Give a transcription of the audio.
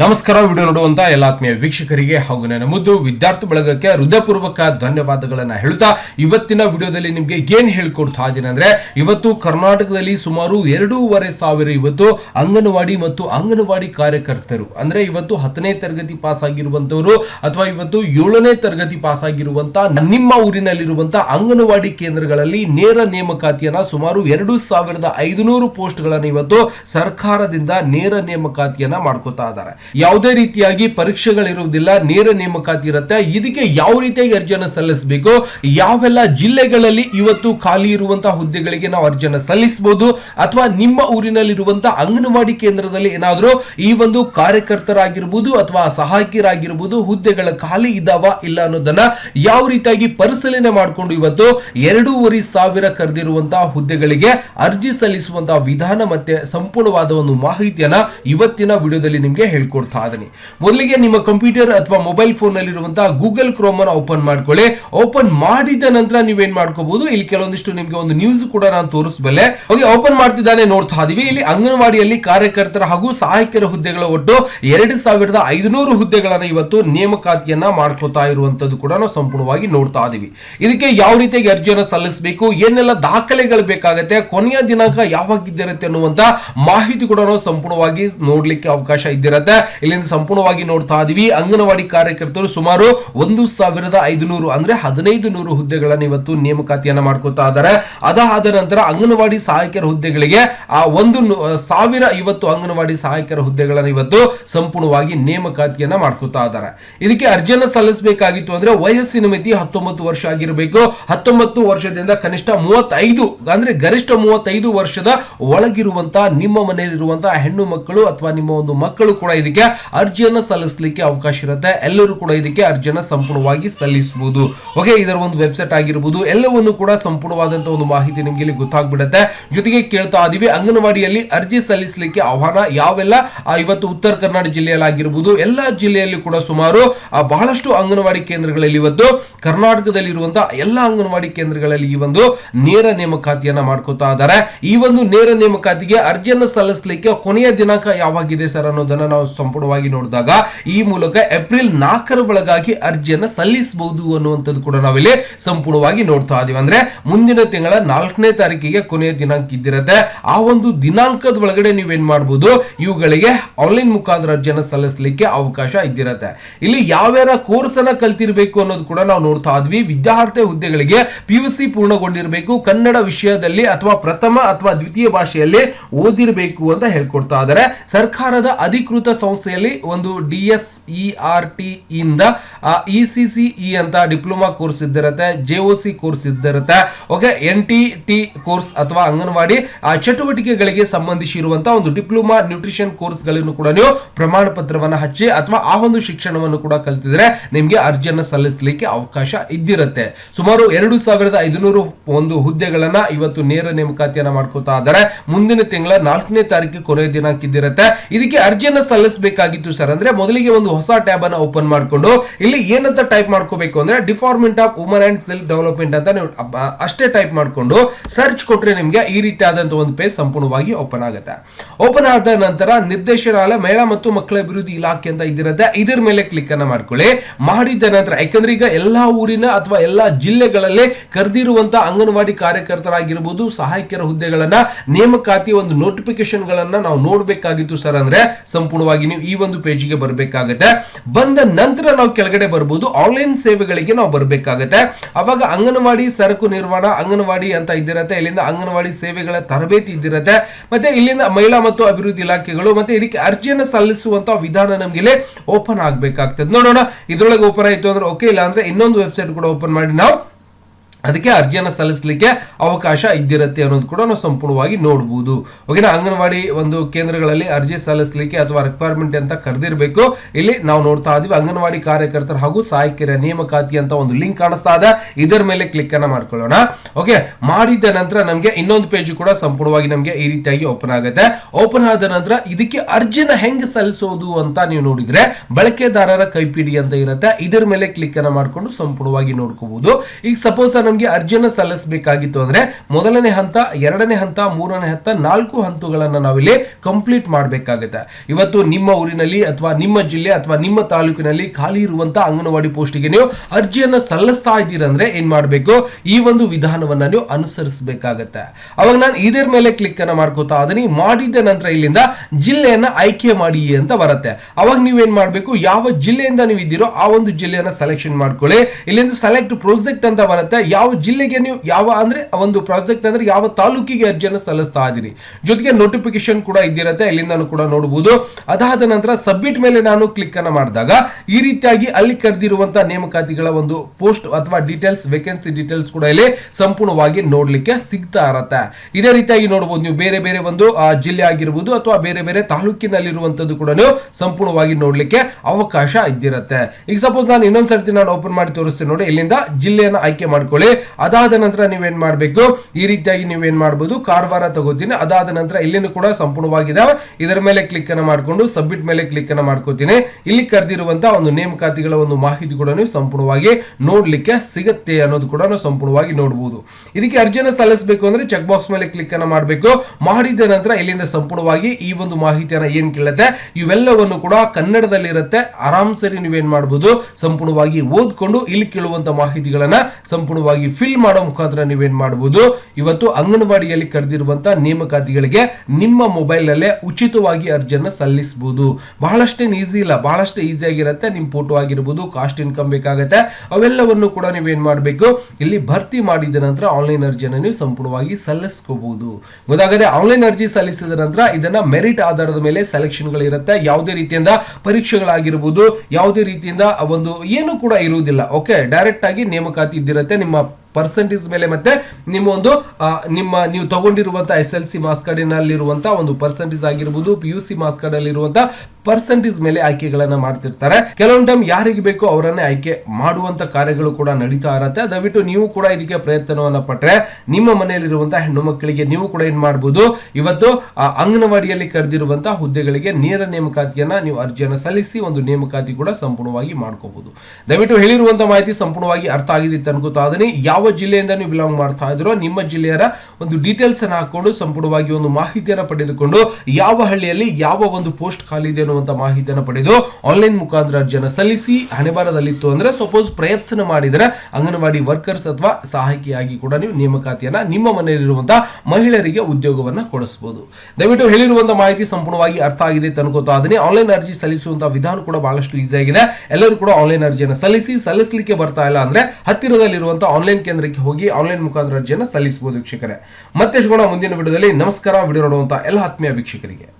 ನಮಸ್ಕಾರ, ವಿಡಿಯೋ ನೋಡುವಂತ ಎಲ್ಲ ಆತ್ಮೀಯ ವೀಕ್ಷಕರಿಗೆ ಹಾಗೂ ನನ್ನ ಮುದ್ದು ವಿದ್ಯಾರ್ಥಿ ಬಳಗಕ್ಕೆ ಹೃದಯಪೂರ್ವಕ ಧನ್ಯವಾದಗಳನ್ನ ಹೇಳುತ್ತಾ ಇವತ್ತಿನ ವಿಡಿಯೋದಲ್ಲಿ ನಿಮಗೆ ಏನ್ ಹೇಳ್ಕೊಡ್ತಾ ಇದ್ದೀನಿ ಅಂದ್ರೆ ಇವತ್ತು ಕರ್ನಾಟಕದಲ್ಲಿ ಸುಮಾರು ಎರಡೂವರೆ ಸಾವಿರ ಇವತ್ತು ಅಂಗನವಾಡಿ ಮತ್ತು ಅಂಗನವಾಡಿ ಕಾರ್ಯಕರ್ತರು, ಅಂದ್ರೆ ಇವತ್ತು ಹತ್ತನೇ ತರಗತಿ ಪಾಸ್ ಆಗಿರುವಂತವರು ಅಥವಾ ಇವತ್ತು ಏಳನೇ ತರಗತಿ ಪಾಸ್ ಆಗಿರುವಂತ ನಿಮ್ಮ ಊರಿನಲ್ಲಿರುವಂತ ಅಂಗನವಾಡಿ ಕೇಂದ್ರಗಳಲ್ಲಿ ನೇರ ನೇಮಕಾತಿಯನ್ನ ಸುಮಾರು ಎರಡು ಸಾವಿರದ ಐದುನೂರು ಪೋಸ್ಟ್ಗಳನ್ನು ಇವತ್ತು ಸರ್ಕಾರದಿಂದ ನೇರ ನೇಮಕಾತಿಯನ್ನ ಮಾಡ್ಕೋತಾ ಇದ್ದಾರೆ. ಯಾವುದೇ ರೀತಿಯಾಗಿ ಪರೀಕ್ಷೆಗಳಿರುವುದಿಲ್ಲ, ನೇರ ನೇಮಕಾತಿ ಇರುತ್ತೆ. ಇದಕ್ಕೆ ಯಾವ ರೀತಿಯಾಗಿ ಅರ್ಜಿಯನ್ನು ಸಲ್ಲಿಸಬೇಕು? ಯಾವೆಲ್ಲ ಜಿಲ್ಲೆಗಳಲ್ಲಿ ಇವತ್ತು ಖಾಲಿ ಇರುವಂತಹ ಹುದ್ದೆಗಳಿಗೆ ನಾವು ಅರ್ಜಿಯನ್ನು ಸಲ್ಲಿಸಬಹುದು ಅಥವಾ ನಿಮ್ಮ ಊರಿನಲ್ಲಿರುವಂತಹ ಅಂಗನವಾಡಿ ಕೇಂದ್ರದಲ್ಲಿ ಏನಾದರೂ ಈ ಒಂದು ಕಾರ್ಯಕರ್ತರಾಗಿರ್ಬೋದು ಅಥವಾ ಸಹಾಯಕಿಯರಾಗಿರ್ಬೋದು, ಹುದ್ದೆಗಳ ಖಾಲಿ ಇದ್ದಾವ ಇಲ್ಲ ಅನ್ನೋದನ್ನ ಯಾವ ರೀತಿಯಾಗಿ ಪರಿಶೀಲನೆ ಮಾಡಿಕೊಂಡು ಇವತ್ತು ಎರಡೂವರೆ ಸಾವಿರ ಕರೆದಿರುವಂತಹ ಹುದ್ದೆಗಳಿಗೆ ಅರ್ಜಿ ಸಲ್ಲಿಸುವಂತಹ ವಿಧಾನ ಮತ್ತೆ ಸಂಪೂರ್ಣವಾದ ಒಂದು ಮಾಹಿತಿಯನ್ನ ಇವತ್ತಿನ ವಿಡಿಯೋದಲ್ಲಿ ನಿಮಗೆ ಹೇಳ್ಕೊಡ್ತಾ ಇದ್ದೀನಿ ಮೊದಲಿಗೆ ನಿಮ್ಮ ಕಂಪ್ಯೂಟರ್ ಅಥವಾ ಮೊಬೈಲ್ ಫೋನ್ ಗೂಗಲ್ ಕ್ರೋಮ್ ಅನ್ನು ಓಪನ್ ಮಾಡ್ಕೊಳ್ಳಿ. ಓಪನ್ ಮಾಡಿದ ನಂತರ ನೀವೇನ್ ಮಾಡ್ಕೋಬಹುದು? ಇಲ್ಲಿ ಕೆಲವೊಂದಿಷ್ಟು ನಿಮಗೆ ಒಂದು ನ್ಯೂಸ್ ಕೂಡ ನಾನು ತೋರಿಸಬಲ್ಲೆ. ಹೋಗಿ ಓಪನ್ ಮಾಡ್ತಿದ್ದಾನೆ ನೋಡ್ತಾ ಇದೀವಿ. ಇಲ್ಲಿ ಅಂಗನವಾಡಿಯಲ್ಲಿ ಕಾರ್ಯಕರ್ತರ ಹಾಗೂ ಸಹಾಯಕರ ಹುದ್ದೆಗಳ ಒಟ್ಟು ಎರಡು ಸಾವಿರದ ಐದುನೂರು ಹುದ್ದೆಗಳನ್ನ ಇವತ್ತು ನೇಮಕಾತಿಯನ್ನ ಮಾಡ್ಕೋತಾ ಇರುವಂತದ್ದು ಕೂಡ ನಾವು ಸಂಪೂರ್ಣವಾಗಿ ನೋಡ್ತಾ ಇದೀವಿ. ಇದಕ್ಕೆ ಯಾವ ರೀತಿಯಾಗಿ ಅರ್ಜಿಯನ್ನು ಸಲ್ಲಿಸಬೇಕು? ಏನೆಲ್ಲ ದಾಖಲೆಗಳು ಬೇಕಾಗುತ್ತೆ? ಕೊನೆಯ ದಿನಾಂಕ ಯಾವಾಗ ಇದ್ದಿರುತ್ತೆ ಅನ್ನುವಂತ ಮಾಹಿತಿ ಕೂಡ ನಾವು ಸಂಪೂರ್ಣವಾಗಿ ನೋಡ್ಲಿಕ್ಕೆ ಅವಕಾಶ ಇದ್ದಿರತ್ತೆ. ಇಲ್ಲಿಂದ ಸಂಪೂರ್ಣವಾಗಿ ನೋಡ್ತಾ ಇದೀವಿ. ಅಂಗನವಾಡಿ ಕಾರ್ಯಕರ್ತರು ಸುಮಾರು ಒಂದು ಸಾವಿರದ ಐದುನೂರು ಅಂದ್ರೆ ಹದಿನೈದು ನೂರು ಹುದ್ದೆಗಳನ್ನು ಇವತ್ತು ನೇಮಕಾತಿಯನ್ನ ಮಾಡ್ಕೊತಾ ಇದ್ದಾರೆ. ಅದಾದ ನಂತರ ಅಂಗನವಾಡಿ ಸಹಾಯಕರ ಹುದ್ದೆಗಳಿಗೆ ಆ ಒಂದು ಸಾವಿರ ಇವತ್ತು ಅಂಗನವಾಡಿ ಸಹಾಯಕರ ಹುದ್ದೆಗಳನ್ನು ಇವತ್ತು ಸಂಪೂರ್ಣವಾಗಿ ನೇಮಕಾತಿಯನ್ನ ಮಾಡ್ಕೊತಾ ಇದ್ದಾರೆ. ಇದಕ್ಕೆ ಅರ್ಜಿಯನ್ನು ಸಲ್ಲಿಸಬೇಕಾಗಿತ್ತು ಅಂದ್ರೆ ವಯಸ್ಸಿನ ಮಿತಿ ಹತ್ತೊಂಬತ್ತು ವರ್ಷ ಆಗಿರಬೇಕು. ಹತ್ತೊಂಬತ್ತು ವರ್ಷದಿಂದ ಕನಿಷ್ಠ ಮೂವತ್ತೈದು, ಅಂದ್ರೆ ಗರಿಷ್ಠ ಮೂವತ್ತೈದು ವರ್ಷದ ಒಳಗಿರುವಂತಹ ನಿಮ್ಮ ಮನೆಯಲ್ಲಿರುವಂತಹ ಹೆಣ್ಣು ಮಕ್ಕಳು ಅಥವಾ ನಿಮ್ಮ ಒಂದು ಮಕ್ಕಳು ಕೂಡ ಅರ್ಜಿಯನ್ನ ಸಲ್ಲಿಸಲಿಕ್ಕೆ ಅವಕಾಶ ಇರುತ್ತೆ. ಎಲ್ಲರೂ ಕೂಡ ಇದಕ್ಕೆ ಅರ್ಜಿಯನ್ನು ಸಂಪೂರ್ಣವಾಗಿ ಸಲ್ಲಿಸಬಹುದು ಓಕೆ ಇದರ ಒಂದು ವೆಬ್ಸೈಟ್ ಆಗಿರಬಹುದು ಎಲ್ಲವನ್ನು ಕೂಡ ಸಂಪೂರ್ಣವಾದಂತಹ ಒಂದು ಮಾಹಿತಿ ನಿಮಗೆ ಇಲ್ಲಿ ಗೊತ್ತಾಗ್ಬಿಡುತ್ತೆ. ಜೊತೆಗೆ ಕೇಳ್ತಾ ಇದೀವಿ, ಅಂಗನವಾಡಿಯಲ್ಲಿ ಅರ್ಜಿ ಸಲ್ಲಿಸಲಿಕ್ಕೆ ಆಹ್ವಾನ ಯಾವೆಲ್ಲ? ಇವತ್ತು ಉತ್ತರ ಕರ್ನಾಟಕ ಜಿಲ್ಲೆಯಲ್ಲಿ ಆಗಿರಬಹುದು ಎಲ್ಲಾ ಜಿಲ್ಲೆಯಲ್ಲಿ ಕೂಡ ಸುಮಾರು ಬಹಳಷ್ಟು ಅಂಗನವಾಡಿ ಕೇಂದ್ರಗಳಲ್ಲಿ ಇವತ್ತು ಕರ್ನಾಟಕದಲ್ಲಿ ಇರುವಂತಹ ಎಲ್ಲಾ ಅಂಗನವಾಡಿ ಕೇಂದ್ರಗಳಲ್ಲಿ ಈ ಒಂದು ನೇರ ನೇಮಕಾತಿಯನ್ನ ಮಾಡ್ಕೋತಾ ಇದ್ದಾರೆ. ಈ ಒಂದು ನೇರ ನೇಮಕಾತಿಗೆ ಅರ್ಜಿಯನ್ನು ಸಲ್ಲಿಸಲಿಕ್ಕೆ ಕೊನೆಯ ದಿನಾಂಕ ಯಾವಾಗಿದೆ ಸರ್ ಅನ್ನೋದನ್ನ ನಾವು ಸಂಪೂರ್ಣವಾಗಿ ನೋಡಿದಾಗ ಈ ಮೂಲಕ ಏಪ್ರಿಲ್ ನಾಲ್ಕರ ಒಳಗಾಗಿ ಅರ್ಜಿಯನ್ನು ಸಲ್ಲಿಸಬಹುದು ಅನ್ನುವಂಥದ್ದು ಕೂಡ ನಾವಿಲ್ಲಿ ಸಂಪೂರ್ಣವಾಗಿ ನೋಡ್ತಾ ಇದೀವಿ. ಅಂದ್ರೆ ಮುಂದಿನ ತಿಂಗಳ ನಾಲ್ಕನೇ ತಾರೀಕಿಗೆ ಕೊನೆಯ ದಿನಾಂಕ ಇದ್ದಿರತ್ತೆ. ಆ ಒಂದು ದಿನಾಂಕದ ಒಳಗಡೆ ನೀವೇನ್ ಮಾಡಬಹುದು ಇವುಗಳಿಗೆ ಆನ್ಲೈನ್ ಮುಖಾಂತರ ಅರ್ಜಿಯನ್ನ ಸಲ್ಲಿಸಲಿಕ್ಕೆ ಅವಕಾಶ ಇದ್ದಿರತ್ತೆ. ಇಲ್ಲಿ ಯಾವ್ಯಾವ ಕೋರ್ಸ್ ಅನ್ನ ಕಲ್ತಿರ್ಬೇಕು ಅನ್ನೋದು ಕೂಡ ನಾವು ನೋಡ್ತಾ ಇದ್ವಿ. ವಿದ್ಯಾರ್ಥಿ ಹುದ್ದೆಗಳಿಗೆ ಪಿ ಯು ಸಿ ಪೂರ್ಣಗೊಂಡಿರಬೇಕು. ಕನ್ನಡ ವಿಷಯದಲ್ಲಿ ಅಥವಾ ಪ್ರಥಮ ಅಥವಾ ದ್ವಿತೀಯ ಭಾಷೆಯಲ್ಲಿ ಓದಿರಬೇಕು ಅಂತ ಹೇಳ್ಕೊಡ್ತಾ ಇದ್ದಾರೆ. ಸರ್ಕಾರದ ಅಧಿಕೃತ ಸಂಸ್ಥೆಯಲ್ಲಿ ಒಂದು D S E R T ಇಂದ ಇ ಸಿ ಸಿ ಇ ಅಂತ ಡಿಪ್ಲೊಮಾ ಕೋರ್ಸ್ ಇದ್ದಿರುತ್ತೆ J O C course ಇದ್ದಿರುತ್ತೆ, okay N T T course ಅಥವಾ ಅಂಗನವಾಡಿ ಚಟುವಟಿಕೆಗಳಿಗೆ ಸಂಬಂಧಿಸಿರುವಂತಹ ಒಂದು ಡಿಪ್ಲೊಮಾ ನ್ಯೂಟ್ರಿಷನ್ ಕೋರ್ಸ್ಗಳನ್ನು ಕೂಡ ನೀವು ಪ್ರಮಾಣ ಪತ್ರವನ್ನು ಹಚ್ಚಿ ಅಥವಾ ಆ ಒಂದು ಶಿಕ್ಷಣವನ್ನು ಕೂಡ ಕಲ್ತಿದ್ರೆ ನಿಮಗೆ ಅರ್ಜಿಯನ್ನು ಸಲ್ಲಿಸಲಿಕ್ಕೆ ಅವಕಾಶ ಇದ್ದಿರುತ್ತೆ. ಸುಮಾರು ಎರಡು ಸಾವಿರದ ಐದುನೂರು ಒಂದು ಹುದ್ದೆಗಳನ್ನ ಇವತ್ತು ನೇರ ನೇಮಕಾತಿಯನ್ನ ಮಾಡ್ಕೋತಾ ಇದ್ದಾರೆ. ಮುಂದಿನ ತಿಂಗಳ ನಾಲ್ಕನೇ ತಾರೀಕು ಕೊನೆಯ ದಿನಾಂಕ ಇದ್ದಿರುತ್ತೆ ಇದಕ್ಕೆ ಅರ್ಜಿಯನ್ನ ಸಲ್ಲಿಸಬೇಕಾಗಿತ್ತು ಸರ್. ಅಂದ್ರೆ ಮೊದಲಿಗೆ ಒಂದು ಹೊಸ ಟ್ಯಾಬ್ ಅನ್ನ ಓಪನ್ ಮಾಡ್ಕೊಂಡು ಇಲ್ಲಿ ಏನಂತ ಟೈಪ್ ಮಾಡ್ಕೋಬೇಕು ಅಂದ್ರೆ department of woman and self development ಅಂತ ಅಷ್ಟೇ ಟೈಪ್ ಮಾಡಿಕೊಂಡು ಸರ್ಚ್ ಕೊಟ್ರೆ ನಿಮಗೆ ಈ ರೀತಿ ಆದಂತ ಒಂದು ಪೇಜ್ ಸಂಪೂರ್ಣವಾಗಿ ಓಪನ್ ಆಗುತ್ತೆ. ಓಪನ್ ಆದ ನಂತರ ನಿರ್ದೇಶನಾಲಯ ಮಹಿಳಾ ಮತ್ತು ಮಕ್ಕಳ ಅಭಿವೃದ್ಧಿ ಇಲಾಖೆ ಅಂತ ಇದಿರುತ್ತೆ ಇದರ ಮೇಲೆ ಕ್ಲಿಕ್ ಅನ್ನ ಮಾಡ್ಕೊಳ್ಳಿ. ಮಾಡಿದ ನಂತರ, ಯಾಕಂದ್ರೆ ಈಗ ಎಲ್ಲಾ ಊರಿನ ಅಥವಾ ಎಲ್ಲಾ ಜಿಲ್ಲೆಗಳಲ್ಲಿ ಕರೆದಿರುವಂತಹ ಅಂಗನವಾಡಿ ಕಾರ್ಯಕರ್ತರಾಗಿರ್ಬೋದು, ಸಹಾಯಕರ ಹುದ್ದೆಗಳನ್ನ, ನೇಮಕಾತಿ ಒಂದು ನೋಟಿಫಿಕೇಶನ್ ಗಳನ್ನ ನಾವು ನೋಡಬೇಕಾಗಿತ್ತು ಸರ್. ಅಂದ್ರೆ ಸಂಪೂರ್ಣವಾಗಿ ನೀವು ಈ ಒಂದು ಪೇಜ್ಗೆ ಬರಬೇಕಾಗತ್ತೆ. ಬಂದ ನಂತರ ನಾವು ಕೆಳಗಡೆ ಬರ್ಬೋದು. ಆನ್ಲೈನ್ ಸೇವೆಗಳಿಗೆ ನಾವು ಬರಬೇಕಾಗತ್ತೆ. ಅವಾಗ ಅಂಗನವಾಡಿ ಸರಕು ನಿರ್ವಹಣಾ, ಅಂಗನವಾಡಿ ಅಂತ ಇದ್ದಿರತ್ತೆ. ಇಲ್ಲಿಂದ ಅಂಗನವಾಡಿ ಸೇವೆಗಳ ತರಬೇತಿ ಇದ್ದಿರತ್ತೆ. ಮತ್ತೆ ಇಲ್ಲಿಂದ ಮಹಿಳಾ ಮತ್ತು ಅಭಿವೃದ್ಧಿ ಇಲಾಖೆಗಳು, ಮತ್ತೆ ಇದಕ್ಕೆ ಅರ್ಜಿಯನ್ನು ಸಲ್ಲಿಸುವಂತ ವಿಧಾನ ನಮ್ಗೆ ಇಲ್ಲಿ ಓಪನ್ ಆಗ್ಬೇಕಾಗ್ತದೆ. ನೋಡೋಣ, ಇದ್ರೊಳಗೆ ಓಪನ್ ಆಯಿತು ಅಂದ್ರೆ ಓಕೆ ಇಲ್ಲ ಅಂದ್ರೆ ಇನ್ನೊಂದು ವೆಬ್ಸೈಟ್ ಕೂಡ ಓಪನ್ ಮಾಡಿ ನಾವು ಅದಕ್ಕೆ ಅರ್ಜಿಯನ್ನು ಸಲ್ಲಿಸಲಿಕ್ಕೆ ಅವಕಾಶ ಇದ್ದಿರುತ್ತೆ ಅನ್ನೋದು ಕೂಡ ನಾವು ಸಂಪೂರ್ಣವಾಗಿ ನೋಡಬಹುದು ಓಕೆನಾ ಅಂಗನವಾಡಿ ಒಂದು ಕೇಂದ್ರಗಳಲ್ಲಿ ಅರ್ಜಿ ಸಲ್ಲಿಸಲಿಕ್ಕೆ ಅಥವಾ ರಿಕ್ವೈರ್ಮೆಂಟ್ ಅಂತ ಕರೆದಿರಬೇಕು. ಇಲ್ಲಿ ನಾವು ನೋಡ್ತಾ ಇದೀವಿ, ಅಂಗನವಾಡಿ ಕಾರ್ಯಕರ್ತರು ಹಾಗೂ ಸಹಾಯಕರ ನೇಮಕಾತಿ ಅಂತ ಒಂದು ಲಿಂಕ್ ಕಾಣಿಸ್ತಾ ಇದೆ. ಇದರ ಮೇಲೆ ಕ್ಲಿಕ್ ಅನ್ನ ಮಾಡ್ಕೊಳ್ಳೋಣ. ಓಕೆ ಮಾಡಿದ ನಂತರ ನಮಗೆ ಇನ್ನೊಂದು ಪೇಜ್ ಕೂಡ ಸಂಪೂರ್ಣವಾಗಿ ನಮಗೆ ಈ ರೀತಿಯಾಗಿ ಓಪನ್ ಆಗುತ್ತೆ. ಓಪನ್ ಆದ ನಂತರ ಇದಕ್ಕೆ ಅರ್ಜಿನ ಹೆಂಗ್ ಸಲ್ಲಿಸೋದು ಅಂತ ನೀವು ನೋಡಿದ್ರೆ ಬಳಕೆದಾರರ ಕೈಪಿಡಿ ಅಂತ ಇರುತ್ತೆ. ಇದರ ಮೇಲೆ ಕ್ಲಿಕ್ ಅನ್ನ ಮಾಡಿಕೊಂಡು ಸಂಪೂರ್ಣವಾಗಿ ನೋಡ್ಕೋಬಹುದು ಈಗ ಸಪೋಸ್ ನಮಗೆ ಅರ್ಜಿಯನ್ನು ಸಲ್ಲಿಸಬೇಕಾಗಿತ್ತು ಅಂದ್ರೆ ಮೊದಲನೇ ಹಂತ, ಎರಡನೇ ಹಂತ, ಮೂರನೇ ಹಂತ, ನಾಲ್ಕು ಹಂತಗಳನ್ನು ನಾವಿಲ್ಲಿ ಕಂಪ್ಲೀಟ್ ಮಾಡಬೇಕಾಗುತ್ತೆ. ಇವತ್ತು ನಿಮ್ಮ ಊರಿನಲ್ಲಿ ಅಥವಾ ನಿಮ್ಮ ಜಿಲ್ಲೆ ಅಥವಾ ನಿಮ್ಮ ತಾಲೂಕಿನಲ್ಲಿ ಖಾಲಿ ಇರುವಂತ ಅಂಗನವಾಡಿ ಪೋಸ್ಟಿಗೆ ನೀವು ಅರ್ಜಿಯನ್ನು ಸಲ್ಲಿಸ್ತಾ ಇದ್ದೀರಂದ್ರೆ ಏನ್ ಮಾಡಬೇಕು? ಈ ಒಂದು ವಿಧಾನವನ್ನ ನೀವು ಅನುಸರಿಸಬೇಕಾಗತ್ತೆ. ಅವಾಗ ನಾನು ಇದರ ಮೇಲೆ ಕ್ಲಿಕ್ ಅನ್ನ ಮಾಡ್ಕೋತಾ ಅದನ್ನ ಮಾಡಿದ ನಂತರ ಇಲ್ಲಿಂದ ಜಿಲ್ಲೆಯನ್ನ ಆಯ್ಕೆ ಮಾಡಿ ಅಂತ ಬರುತ್ತೆ. ಅವಾಗ ನೀವೇನ್ ಮಾಡಬೇಕು? ಯಾವ ಜಿಲ್ಲೆಯಿಂದ ನೀವು ಇದ್ದೀರೋ ಆ ಒಂದು ಜಿಲ್ಲೆಯನ್ನ ಸೆಲೆಕ್ಷನ್ ಮಾಡ್ಕೊಳ್ಳಿ. ಇಲ್ಲಿಂದ ಸೆಲೆಕ್ಟ್ ಪ್ರಾಜೆಕ್ಟ್ ಅಂತ ಬರುತ್ತೆ. ಯಾವ ಜಿಲ್ಲೆಗೆ ನೀವು ಯಾವ ಅಂದ್ರೆ ಒಂದು ಪ್ರಾಜೆಕ್ಟ್ ಅಂದ್ರೆ ಯಾವ ತಾಲೂಕಿಗೆ ಅರ್ಜಿಯನ್ನು ಸಲ್ಲಿಸ್ತಾ ಇದ್ದೀರಿ? ಜೊತೆಗೆ ನೋಟಿಫಿಕೇಶನ್ ಕೂಡ ಇದ್ದಿರುತ್ತೆ ಇಲ್ಲಿಂದನೂ ಕೂಡ ನೋಡಬಹುದು ಅದಾದ ನಂತರ ಸಬ್ಮಿಟ್ ಮೇಲೆ ನಾನು ಕ್ಲಿಕ್ ಅನ್ನು ಮಾಡಿದಾಗ ಈ ರೀತಿಯಾಗಿ ಅಲ್ಲಿ ಕರೆದಿರುವಂತಹ ನೇಮಕಾತಿಗಳ ಒಂದು ಪೋಸ್ಟ್ ಅಥವಾ ಡೀಟೇಲ್ಸ್ ವೇಕೆನ್ಸಿ ಡೀಟೇಲ್ಸ್ ಕೂಡ ಇಲ್ಲಿ ಸಂಪೂರ್ಣವಾಗಿ ನೋಡ್ಲಿಕ್ಕೆ ಸಿಗ್ತಾ ಇರತ್ತೆ. ಇದೇ ರೀತಿಯಾಗಿ ನೋಡಬಹುದು ನೀವು ಬೇರೆ ಬೇರೆ ಒಂದು ಜಿಲ್ಲೆ ಆಗಿರ್ಬೋದು ಅಥವಾ ಬೇರೆ ಬೇರೆ ತಾಲೂಕಿನಲ್ಲಿರುವಂತದ್ದು ಕೂಡ ನೀವು ಸಂಪೂರ್ಣವಾಗಿ ನೋಡ್ಲಿಕ್ಕೆ ಅವಕಾಶ ಇದ್ದಿರುತ್ತೆ. ಈಗ ಸಪೋಸ್ ನಾನು ಇನ್ನೊಂದ್ಸರ್ತಿ ನಾನು ಓಪನ್ ಮಾಡಿ ತೋರಿಸ್ತೀನಿ ನೋಡಿ, ಇಲ್ಲಿಂದ ಜಿಲ್ಲೆಯನ್ನು ಆಯ್ಕೆ ಮಾಡ್ಕೊಳ್ಳಿ. ಅದಾದ ನಂತರ ನೀವೇನ್ ಮಾಡ್ಬೇಕು? ಈ ರೀತಿಯಾಗಿ ನೀವೇನ್ ಮಾಡ್ಬೋದು? ಕಾರವಾರ ತಗೋತೀನಿ. ಅದಾದ ನಂತರ ಇಲ್ಲಿನೂ ಕೂಡ ಸಂಪೂರ್ಣವಾಗಿದೆ. ಇದರ ಮೇಲೆ ಕ್ಲಿಕ್ ಅನ್ನ ಮಾಡ್ಕೊಂಡು ಸಬ್ಮಿಟ್ ಮೇಲೆ ಕ್ಲಿಕ್ ಅನ್ನ ಮಾಡ್ಕೋತೀನಿ. ಇಲ್ಲಿ ಕರೆದಿರುವಂತಹ ಒಂದು ನೇಮಕಾತಿಗಳ ಒಂದು ಮಾಹಿತಿ ಕೂಡ ನೀವು ಸಂಪೂರ್ಣವಾಗಿ ನೋಡ್ಲಿಕ್ಕೆ ಸಿಗುತ್ತೆ ಅನ್ನೋದು ಕೂಡ ಸಂಪೂರ್ಣವಾಗಿ ನೋಡಬಹುದು ಇದಕ್ಕೆ ಅರ್ಜಿಯನ್ನು ಸಲ್ಲಿಸಬೇಕು ಅಂದ್ರೆ ಚೆಕ್ ಬಾಕ್ಸ್ ಮೇಲೆ ಕ್ಲಿಕ್ ಅನ್ನ ಮಾಡಬೇಕು. ಮಾಡಿದ ನಂತರ ಇಲ್ಲಿಂದ ಸಂಪೂರ್ಣವಾಗಿ ಈ ಒಂದು ಮಾಹಿತಿಯನ್ನ ಏನ್ ಕೇಳುತ್ತೆ? ಇವೆಲ್ಲವನ್ನು ಕೂಡ ಕನ್ನಡದಲ್ಲಿ ಇರುತ್ತೆ. ಆರಾಮ್ ಸರಿ ನೀವೇನ್ ಮಾಡಬಹುದು ಸಂಪೂರ್ಣವಾಗಿ ಓದ್ಕೊಂಡು ಇಲ್ಲಿ ಕೇಳುವಂತ ಮಾಹಿತಿಗಳನ್ನ ಸಂಪೂರ್ಣವಾಗಿ ಫಿಲ್ ಮಾಡೋ ಮುಖಾಂತರ ನೀವೇನ್ ಮಾಡಬಹುದು ಇವತ್ತು ಅಂಗನವಾಡಿಯಲ್ಲಿ ಕರೆದಿರುವಂತಹ ನೇಮಕಾತಿಗಳಿಗೆ ನಿಮ್ಮ ಮೊಬೈಲ್ ನಲ್ಲೇ ಉಚಿತವಾಗಿ ಅರ್ಜಿಯನ್ನು ಸಲ್ಲಿಸಬಹುದು ಬಹಳಷ್ಟೇನು ಈಸಿ ಇಲ್ಲ. ಬಹಳಷ್ಟು ಈಸಿ ಆಗಿರುತ್ತೆ. ನಿಮ್ ಫೋಟೋ ಆಗಿರ್ಬೋದು ಕಾಸ್ಟ್ ಇನ್ಕಮ್ ಬೇಕಾಗತ್ತೆ. ಅವೆಲ್ಲವನ್ನು ಕೂಡ ನೀವೇನ್ ಮಾಡಬೇಕು? ಇಲ್ಲಿ ಭರ್ತಿ ಮಾಡಿದ ನಂತರ ಆನ್ಲೈನ್ ಅರ್ಜಿಯನ್ನು ನೀವು ಸಂಪೂರ್ಣವಾಗಿ ಸಲ್ಲಿಸ್ಕೋಬಹುದು ಗೊತ್ತಾಗದೆ ಆನ್ಲೈನ್ ಅರ್ಜಿ ಸಲ್ಲಿಸಿದ ನಂತರ ಇದನ್ನ ಮೆರಿಟ್ ಆಧಾರದ ಮೇಲೆ ಸೆಲೆಕ್ಷನ್ಗಳು ಇರುತ್ತೆ. ಯಾವುದೇ ರೀತಿಯಿಂದ ಪರೀಕ್ಷೆಗಳಾಗಿರ್ಬೋದು, ಯಾವುದೇ ರೀತಿಯಿಂದ ಒಂದು ಏನು ಕೂಡ ಇರುವುದಿಲ್ಲ. ಓಕೆ ಡೈರೆಕ್ಟ್ ಆಗಿ ನೇಮಕಾತಿ ಇದ್ದಿರುತ್ತೆ ನಿಮ್ಮ ಪರ್ಸೆಂಟೇಜ್ ಮೇಲೆ ಮತ್ತೆ ನಿಮ್ಮ ಒಂದು ನಿಮ್ಮ ನೀವು ತಗೊಂಡಿರುವಂತಹ ಎಸ್ ಎಲ್ ಸಿ ಮಾರ್ಕ್ಸ್ ಕಾರ್ಡಿನಲ್ಲಿರುವಂತಹ ಒಂದು ಪರ್ಸೆಂಟೇಜ್ ಆಗಿರ್ಬೋದು P U C marks card percentage ಮೇಲೆ ಆಯ್ಕೆಗಳನ್ನ ಮಾಡ್ತಿರ್ತಾರೆ. ಕೆಲವೊಂದು ಟೈಮ್ ಯಾರಿಗೆ ಬೇಕೋ ಅವರನ್ನೇ ಆಯ್ಕೆ ಮಾಡುವಂತ ಕಾರ್ಯಗಳು ಕೂಡ ನಡೀತಾ ಇರತ್ತೆ. ದಯವಿಟ್ಟು ನೀವು ಕೂಡ ಇದಕ್ಕೆ ಪ್ರಯತ್ನವನ್ನ ಪಟ್ರೆ. ನಿಮ್ಮ ಮನೆಯಲ್ಲಿರುವಂತಹ ಹೆಣ್ಣು ಮಕ್ಕಳಿಗೆ ನೀವು ಕೂಡ ಏನ್ ಮಾಡಬಹುದು ಇವತ್ತು, ಆ, ಅಂಗನವಾಡಿಯಲ್ಲಿ ಕರೆದಿರುವಂತಹ ಹುದ್ದೆಗಳಿಗೆ ನೇರ ನೇಮಕಾತಿಯನ್ನ ನೀವು ಅರ್ಜಿಯನ್ನು ಸಲ್ಲಿಸಿ ಒಂದು ನೇಮಕಾತಿ ಕೂಡ ಸಂಪೂರ್ಣವಾಗಿ ಮಾಡ್ಕೋಬಹುದು ದಯವಿಟ್ಟು ಹೇಳಿರುವಂತಹ ಮಾಹಿತಿ ಸಂಪೂರ್ಣವಾಗಿ ಅರ್ಥ ಆಗಿದೆ ಅಂತ ಅನ್ಕೋತಾ ಇದೀನಿ ಯಾವ ಜಿಲ್ಲೆಯಿಂದ ನೀವು ಬಿಲಾಂಗ್ ಮಾಡ್ತಾ ಇದ್ರೋ, ನಿಮ್ಮ ಜಿಲ್ಲೆಯರ ಒಂದು ಡೀಟೇಲ್ಸ್ ಅನ್ನ ಹಾಕೊಂಡು ಸಂಪೂರ್ಣವಾಗಿ ಒಂದು ಮಾಹಿತಿಯನ್ನ ಪಡೆದುಕೊಂಡು ಯಾವ ಹಳ್ಳಿಯಲ್ಲಿ ಯಾವ ಒಂದು ಪೋಸ್ಟ್ ಖಾಲಿ ಇದೆ ಅನ್ನುವಂತ ಮಾಹಿತಿಯನ್ನು ಪಡೆದು ಆನ್ಲೈನ್ ಮುಖಾಂತರ ಅರ್ಜಿಯನ್ನು ಸಲ್ಲಿಸಿ ಹಣೆಬಾರದಲ್ಲಿತ್ತು ಅಂದ್ರೆ ಸಪೋಸ್ ಪ್ರಯತ್ನ ಮಾಡಿದರೆ ಅಂಗನವಾಡಿ ವರ್ಕರ್ಸ್ ಅಥವಾ ಸಹಾಯಕಿಯಾಗಿ ಕೂಡ ನೀವು ನೇಮಕಾತಿಯನ್ನ ನಿಮ್ಮ ಮನೆಯಲ್ಲಿರುವಂತಹ ಮಹಿಳೆಯರಿಗೆ ಉದ್ಯೋಗವನ್ನ ಕೊಡಿಸಬಹುದು ದಯವಿಟ್ಟು ಹೇಳಿರುವಂತ ಮಾಹಿತಿ ಸಂಪೂರ್ಣವಾಗಿ ಅರ್ಥ ಆಗಿದೆ ಅಂತ ಅನ್ಕೋತಾ ಅದನ್ನೇ ಆನ್ಲೈನ್ ಅರ್ಜಿ ಸಲ್ಲಿಸುವಂತಹ ವಿಧಾನ ಕೂಡ ಬಹಳಷ್ಟು ಈಸಿ ಆಗಿದೆ. ಎಲ್ಲರೂ ಕೂಡ ಆನ್ಲೈನ್ ಅರ್ಜಿಯನ್ನು ಸಲ್ಲಿಸಿ, ಸಲ್ಲಿಸಲಿಕ್ಕೆ ಬರ್ತಾ ಇಲ್ಲ ಅಂದ್ರೆ ಹತ್ತಿರದಲ್ಲಿರುವಂತಹ ಆನ್ಲೈನ್ ಕೇಂದ್ರಕ್ಕೆ ಹೋಗಿ ಆನ್ಲೈನ್ ಮುಖಾಂತರ ಅರ್ಜಿಯನ್ನು ಸಲ್ಲಿಸಬಹುದು ವೀಕ್ಷಕರೇ. ಮತ್ತೆ ಮುಂದಿನ ವಿಡಿಯೋದಲ್ಲಿ ನಮಸ್ಕಾರ. ವಿಡಿಯೋ ನೋಡುವಂತಹ ಎಲ್ಲ ಆತ್ಮೀಯ ವೀಕ್ಷಕರಿಗೆ.